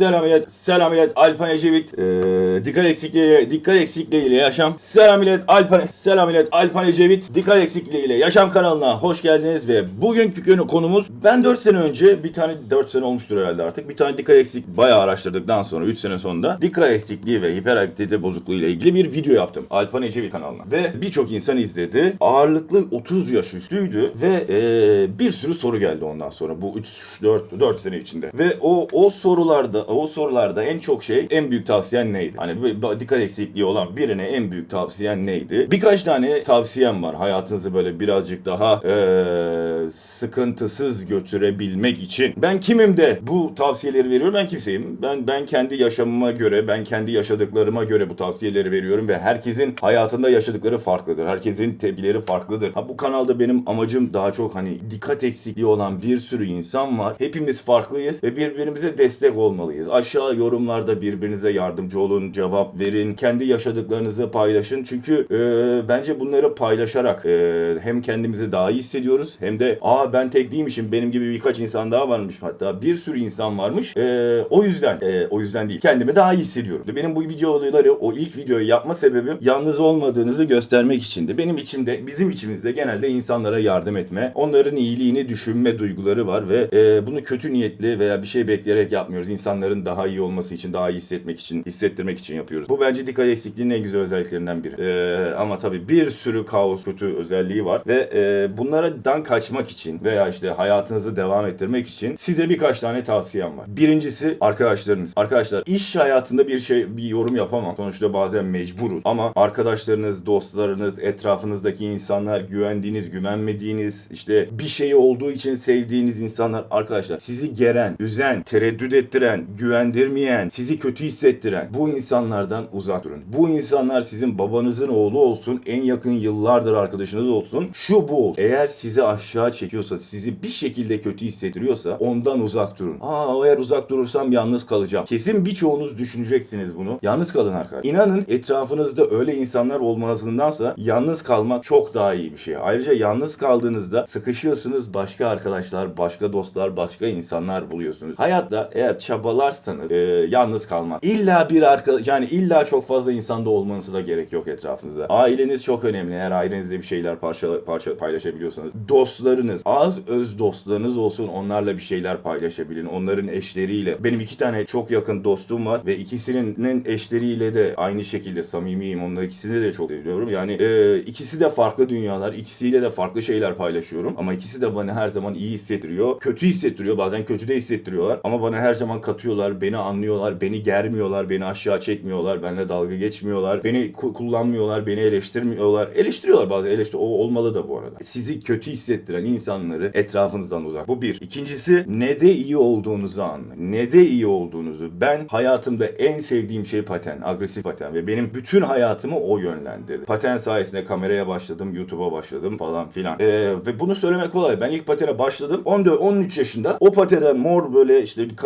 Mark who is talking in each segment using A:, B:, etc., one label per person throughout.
A: Selam millet. Selam millet. Alpan Ecevit. Ee, dikkat eksikliğiyle, dikkat eksikliğiyle yaşam. Selam millet. Alpan, selam millet. Alpan Ecevit. Dikkat eksikliğiyle yaşam kanalına hoş geldiniz ve bugünkü konu- konumuz ben 4 sene önce bir tane 4 sene olmuştur herhalde artık. Bir tane dikkat eksik bayağı araştırdıktan sonra 3 sene sonunda dikkat eksikliği ve hiperaktivite bozukluğu ile ilgili bir video yaptım. Alpan Ecevit kanalına. Ve birçok insan izledi. Ağırlıklı 30 yaş üstüydü ve ee, bir sürü soru geldi ondan sonra bu 3 4 4 sene içinde. Ve o o sorularda o sorularda en çok şey en büyük tavsiyen neydi? Hani dikkat eksikliği olan birine en büyük tavsiyen neydi? Birkaç tane tavsiyem var. Hayatınızı böyle birazcık daha ee, sıkıntısız götürebilmek için. Ben kimim de bu tavsiyeleri veriyorum? Ben kimseyim. Ben ben kendi yaşamıma göre, ben kendi yaşadıklarıma göre bu tavsiyeleri veriyorum ve herkesin hayatında yaşadıkları farklıdır. Herkesin tepkileri farklıdır. Ha bu kanalda benim amacım daha çok hani dikkat eksikliği olan bir sürü insan var. Hepimiz farklıyız ve birbirimize destek olmalıyız. Aşağı yorumlarda birbirinize yardımcı olun, cevap verin, kendi yaşadıklarınızı paylaşın. Çünkü e, bence bunları paylaşarak e, hem kendimizi daha iyi hissediyoruz hem de aa ben tek değilmişim benim gibi birkaç insan daha varmış hatta bir sürü insan varmış. E, o yüzden e, o yüzden değil kendimi daha iyi hissediyorum. Benim bu videoları o ilk videoyu yapma sebebim yalnız olmadığınızı göstermek içindi. Benim içimde bizim içimizde genelde insanlara yardım etme, onların iyiliğini düşünme duyguları var ve e, bunu kötü niyetli veya bir şey bekleyerek yapmıyoruz. İnsanların daha iyi olması için, daha iyi hissetmek için, hissettirmek için yapıyoruz. Bu bence dikkat eksikliğinin en güzel özelliklerinden biri. E, ama tabii bir sürü kaos, kötü özelliği var ve e, bunlardan kaçmak için veya işte hayatınızı devam ettirmek için size birkaç tane tavsiyem var. Birincisi arkadaşlarınız. Arkadaşlar iş hayatında bir şey bir yorum yapamam. Sonuçta bazen mecburuz. Ama arkadaşlarınız, dostlarınız, etrafınızdaki insanlar, güvendiğiniz, güvenmediğiniz, işte bir şey olduğu için sevdiğiniz insanlar arkadaşlar sizi geren, üzen, tereddüt ettiren, güvendirmeyen, sizi kötü hissettiren bu insanlardan uzak durun. Bu insanlar sizin babanızın oğlu olsun, en yakın yıllardır arkadaşınız olsun, şu bu olsun. Eğer sizi aşağı çekiyorsa, sizi bir şekilde kötü hissettiriyorsa ondan uzak durun. Aa eğer uzak durursam yalnız kalacağım. Kesin birçoğunuz düşüneceksiniz bunu. Yalnız kalın arkadaşlar. İnanın etrafınızda öyle insanlar olmasındansa yalnız kalmak çok daha iyi bir şey. Ayrıca yalnız kaldığınızda sıkışıyorsunuz başka arkadaşlar, başka dostlar, başka insanlar buluyorsunuz. Hayatta eğer çabalarsanız e, yalnız kalmaz. İlla bir arkadaş yani illa çok fazla insanda olmanıza da gerek yok etrafınızda. Aileniz çok önemli. Eğer ailenizde bir şeyler parça, parça paylaşabiliyorsanız. Dostlarınız, az öz dostlarınız olsun onlarla bir şeyler paylaşabilin. Onların eşleriyle. Benim iki tane çok yakın dostum var ve ikisinin eşleriyle de aynı şekilde samimiyim. Onlar ikisini de çok seviyorum. Yani e, ikisi de farklı dünyalar. ikisiyle de farklı şeyler paylaşıyorum. Ama ikisi de bana her zaman iyi hissettiriyor. Kötü hissettiriyor. Bazen kötü de hissettiriyorlar. Ama bana her zaman katıyorlar. Beni anlıyorlar. Beni germiyorlar. Beni aşağı çekmiyorlar. Benimle dalga geçmiyorlar. Beni ku- kullanmıyorlar. Beni eleştirmiyorlar. Eleştiriyorlar bazen. Eleştir o olmalı da bu arada. Sizi kötü hissettiren insanları etrafınızdan uzak. Bu bir. İkincisi ne de iyi olduğunuzu anlayın. Ne de iyi olduğunuzu. Ben hayatımda en sevdiğim şey paten. Agresif paten. Ve benim bütün hayatımı o yönlendirdi. Paten sayesinde kameraya başladım. YouTube'a başladım falan filan. Ee, ve bunu söylemek kolay. Ben ilk patene başladım. 14 13 yaşında. O pateden mor böyle işte bir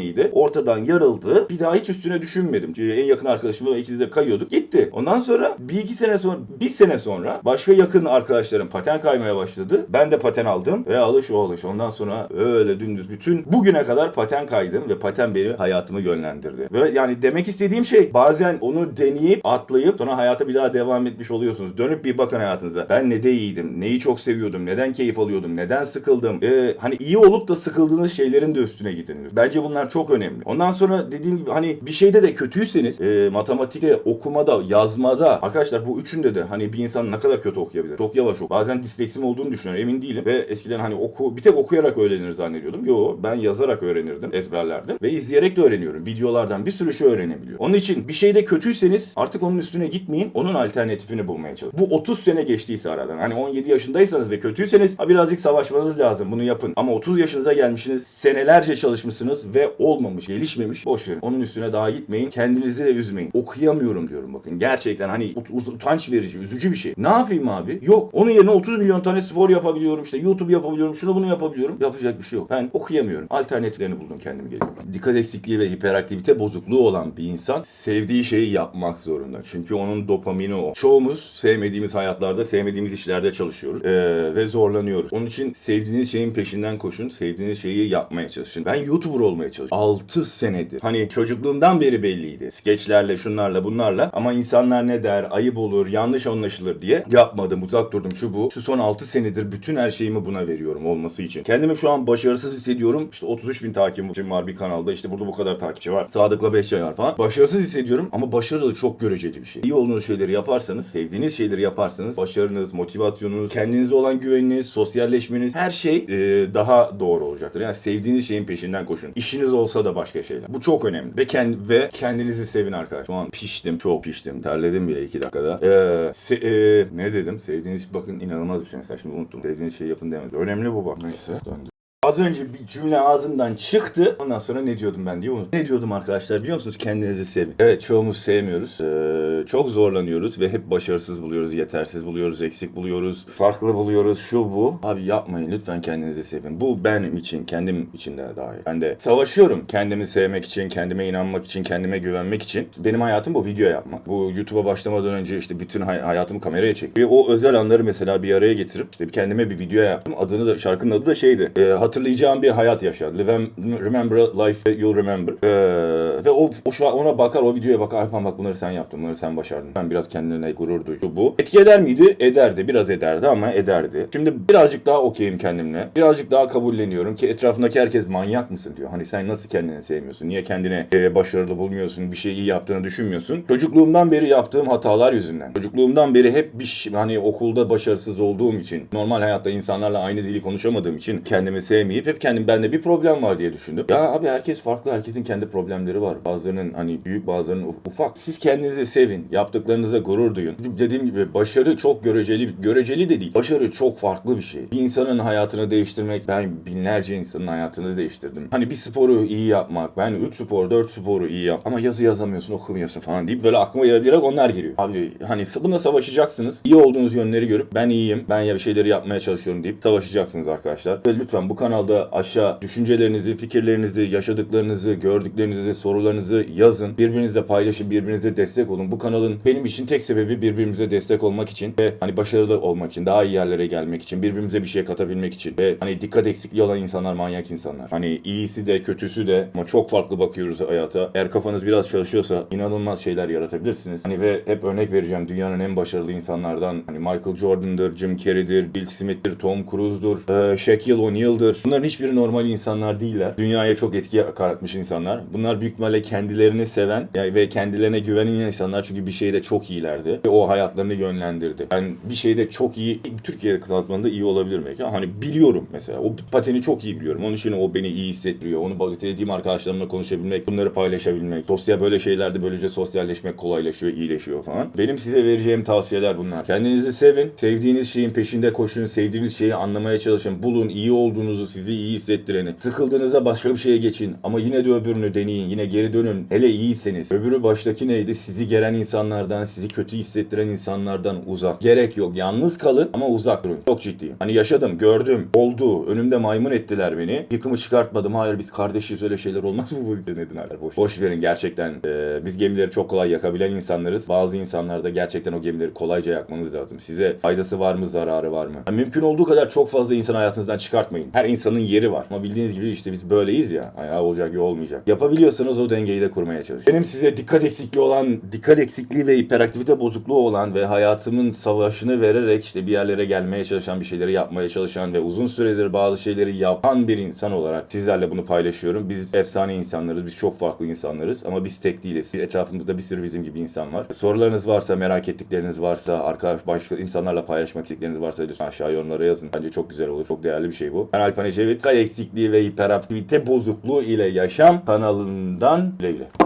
A: pateniydi. Ortadan yarıldı. Bir daha hiç üstüne düşünmedim. En yakın arkadaşımla ikimiz de kayıyorduk. Gitti. Ondan sonra bir iki sene sonra bir sene sonra başka yakın arkadaşlarım paten kaymaya başladı. Ben de paten aldım ve alış o alış. Ondan sonra öyle dümdüz bütün bugüne kadar paten kaydım ve paten benim hayatımı yönlendirdi. Ve yani demek istediğim şey bazen onu deneyip atlayıp sonra hayata bir daha devam etmiş oluyorsunuz. Dönüp bir bakın hayatınıza. Ben ne de iyiydim, neyi çok seviyordum, neden keyif alıyordum, neden sıkıldım. Ee, hani iyi olup da sıkıldığınız şeylerin de üstüne gidin. Bence bunlar çok önemli. Ondan sonra dediğim gibi hani bir şeyde de kötüyseniz e, matematikte, okumada, yazmada arkadaşlar bu üçünde de hani bir insan ne kadar kötü okuyabilir. Çok yavaş oku. Bazen disleksim olduğunu düşünüyorum. Emin değilim. Ve eskiden hani oku bir tek okuyarak öğrenir zannediyordum. Yo ben yazarak öğrenirdim. Ezberlerdim. Ve izleyerek de öğreniyorum. Videolardan bir sürü şey öğrenebiliyorum. Onun için bir şeyde kötüyseniz artık onun üstüne gitmeyin. Onun alternatifini bulmaya çalışın. Bu 30 sene geçtiyse aradan. Hani 17 yaşındaysanız ve kötüyseniz ha birazcık savaşmanız lazım. Bunu yapın. Ama 30 yaşınıza gelmişsiniz. Senelerce çalışmışsınız ve olmamış, gelişmemiş. Boş verin. Onun üstüne daha gitmeyin. Kendinizi de üzmeyin. Okuyamıyorum diyorum bakın. Gerçekten hani ut- utanç verici, üzücü bir şey. Ne yapayım abi? Yok. Onun yerine 30 milyon tane spor yapabiliyorum. işte YouTube yapabiliyorum. Şunu bunu yapabiliyorum. Yapacak bir şey yok. Ben okuyamıyorum. Alternatiflerini buldum kendim geliyorum. Dikkat eksikliği ve hiperaktivite bozukluğu olan bir insan sevdiği şeyi yapmak zorunda. Çünkü onun dopamini o. Çoğumuz sevmediğimiz hayatlarda, sevmediğimiz işlerde çalışıyoruz. Ee, ve zorlanıyoruz. Onun için sevdiğiniz şeyin peşinden koşun. Sevdiğiniz şeyi yapmaya çalışın. Ben YouTuber olmaya çalışıyorum. 6 senedir. Hani çocukluğumdan beri belliydi. Skeçlerle, şunlarla, bunlarla. Ama insanlar ne der, ayıp olur, yanlış anlaşılır diye yapmadım. Uzak durdum şu bu. Şu son 6 senedir bütün her şeyimi buna veriyorum olması için. Kendimi şu an başarısız hissediyorum. İşte 33 bin takipçim var bir kanalda. İşte burada bu kadar takipçi var. Sadık'la 5 ay var falan. Başarısız hissediyorum ama başarı da çok göreceli bir şey. İyi olduğunuz şeyleri yaparsanız, sevdiğiniz şeyleri yaparsanız başarınız, motivasyonunuz, kendinize olan güveniniz, sosyalleşmeniz her şey e, daha doğru olacaktır. Yani sevdiğiniz şeyin peşinden koşun. İşiniz olsa da başka şeyler. Bu çok önemli. Ve, kend ve kendinizi sevin arkadaşlar. Şu an piştim, çok piştim. Terledim bile 2 dakikada. Ee, e, ne dedim? Sevdiğiniz bakın inanılmaz bir şey mesela şimdi unuttum. Sevdiğiniz şeyi yapın demedim. Önemli bu bak. Neyse döndü. Az önce bir cümle ağzımdan çıktı. Ondan sonra ne diyordum ben diye unuttum. Ne diyordum arkadaşlar biliyor musunuz? Kendinizi sevin. Evet çoğumuz sevmiyoruz. Ee, çok zorlanıyoruz ve hep başarısız buluyoruz, yetersiz buluyoruz, eksik buluyoruz, farklı buluyoruz, şu bu. Abi yapmayın lütfen kendinizi sevin. Bu benim için, kendim için de dahil. Ben de savaşıyorum kendimi sevmek için, kendime inanmak için, kendime güvenmek için. Benim hayatım bu video yapmak. Bu YouTube'a başlamadan önce işte bütün hay- hayatımı kameraya çek. Ve o özel anları mesela bir araya getirip işte kendime bir video yaptım. Adını da şarkının adı da şeydi. Ee, hatırlayacağım bir hayat yaşa. Live and remember life you'll remember. Ee, ve o, o şu an ona bakar, o videoya bakar. Alpan bak bunları sen yaptın, bunları sen başardın. Ben biraz kendine gurur duydum. Bu. Etki eder miydi? Ederdi. Biraz ederdi ama ederdi. Şimdi birazcık daha okeyim kendimle. Birazcık daha kabulleniyorum ki etrafındaki herkes manyak mısın diyor. Hani sen nasıl kendini sevmiyorsun? Niye kendine e, başarılı bulmuyorsun? Bir şey iyi yaptığını düşünmüyorsun. Çocukluğumdan beri yaptığım hatalar yüzünden. Çocukluğumdan beri hep bir hani okulda başarısız olduğum için, normal hayatta insanlarla aynı dili konuşamadığım için kendimi sevmeyip hep kendim bende bir problem var diye düşündüm. Ya abi herkes farklı, herkesin kendi problemleri var. Bazılarının hani büyük, bazılarının uf- ufak. Siz kendinizi sevin, yaptıklarınıza gurur duyun. Dediğim gibi başarı çok göreceli, göreceli de değil. Başarı çok farklı bir şey. Bir insanın hayatını değiştirmek, ben binlerce insanın hayatını değiştirdim. Hani bir sporu iyi yapmak, ben 3 spor, 4 sporu iyi yap. Ama yazı yazamıyorsun, okumuyorsun falan deyip böyle aklıma direkt onlar geliyor. Abi hani bununla savaşacaksınız. İyi olduğunuz yönleri görüp ben iyiyim, ben ya bir şeyleri yapmaya çalışıyorum deyip savaşacaksınız arkadaşlar. Ve lütfen bu kanalda aşağı düşüncelerinizi, fikirlerinizi, yaşadıklarınızı, gördüklerinizi, sorularınızı yazın. Birbirinizle paylaşın, birbirinize destek olun. Bu kanalın benim için tek sebebi birbirimize destek olmak için ve hani başarılı olmak için, daha iyi yerlere gelmek için, birbirimize bir şey katabilmek için ve hani dikkat eksikliği olan insanlar manyak insanlar. Hani iyisi de kötüsü de ama çok farklı bakıyoruz hayata. Eğer kafanız biraz çalışıyorsa inanılmaz şeyler yaratabilirsiniz. Hani ve hep örnek vereceğim dünyanın en başarılı insanlardan hani Michael Jordan'dır, Jim Carrey'dir, Bill Smith'tir, Tom Cruise'dur, e, Shaquille O'Neal'dır. Bunların hiçbiri normal insanlar değiller. Dünyaya çok etki yaratmış insanlar. Bunlar büyük ihtimalle kendilerini seven yani ve kendilerine güvenen insanlar çünkü bir şeyde çok iyilerdi ve o hayatlarını yönlendirdi. Ben bir şeyde çok iyi, Türkiye kısaltmanında iyi olabilirim belki hani biliyorum mesela. O pateni çok iyi biliyorum. Onun için o beni iyi hissettiriyor. Onu sevdiğim arkadaşlarımla konuşabilmek, bunları paylaşabilmek. Sosyal böyle şeylerde böylece sosyalleşmek kolaylaşıyor, iyileşiyor falan. Benim size vereceğim tavsiyeler bunlar. Kendinizi sevin. Sevdiğiniz şeyin peşinde koşun. Sevdiğiniz şeyi anlamaya çalışın. Bulun iyi olduğunuzu, sizi iyi hissettireni. Sıkıldığınızda başka bir şeye geçin. Ama yine de öbürünü deneyin. Yine geri dönün. Hele iyiyseniz. Öbürü baştaki neydi? Sizi geren insanlardan, sizi kötü hissettiren insanlardan uzak. Gerek yok. Yalnız kalın ama uzak durun. Çok ciddiyim. Hani yaşadım, gördüm, oldu. Önümde maymun ettiler beni. Yıkımı çıkartmadım. Hayır biz kardeşiz öyle şeyler olmaz mı bu abi? Boş, boş verin gerçekten. Ee, biz gemileri çok kolay yakabilen insanlarız. Bazı insanlar da gerçekten o gemileri kolayca yakmanız lazım. Size faydası var mı, zararı var mı? Yani mümkün olduğu kadar çok fazla insan hayatınızdan çıkartmayın. Her insanın yeri var. Ama bildiğiniz gibi işte biz böyleyiz ya. Ay, ya olacak ya olmayacak. Yapabiliyorsanız o dengeyi de kurmaya çalışın. Benim size dikkat eksikliği olan, dikkat eksikliği ve hiperaktivite bozukluğu olan ve hayatımın savaşını vererek işte bir yerlere gelmeye çalışan, bir şeyleri yapmaya çalışan ve uzun süredir bazı şeyleri yapan bir insan olarak sizlerle bunu paylaşıyorum. Biz efsane insanlarız, biz çok farklı insanlarız ama biz tek değiliz. Etrafımızda bir sürü bizim gibi insan var. Sorularınız varsa, merak ettikleriniz varsa, arkadaş başka insanlarla paylaşmak istedikleriniz varsa lütfen aşağı yorumlara yazın. Bence çok güzel olur. Çok değerli bir şey bu. Ben Alpan Ecevit. Dikkat eksikliği ve hiperaktivite bozukluğu ile yaşam kanalından güle güle.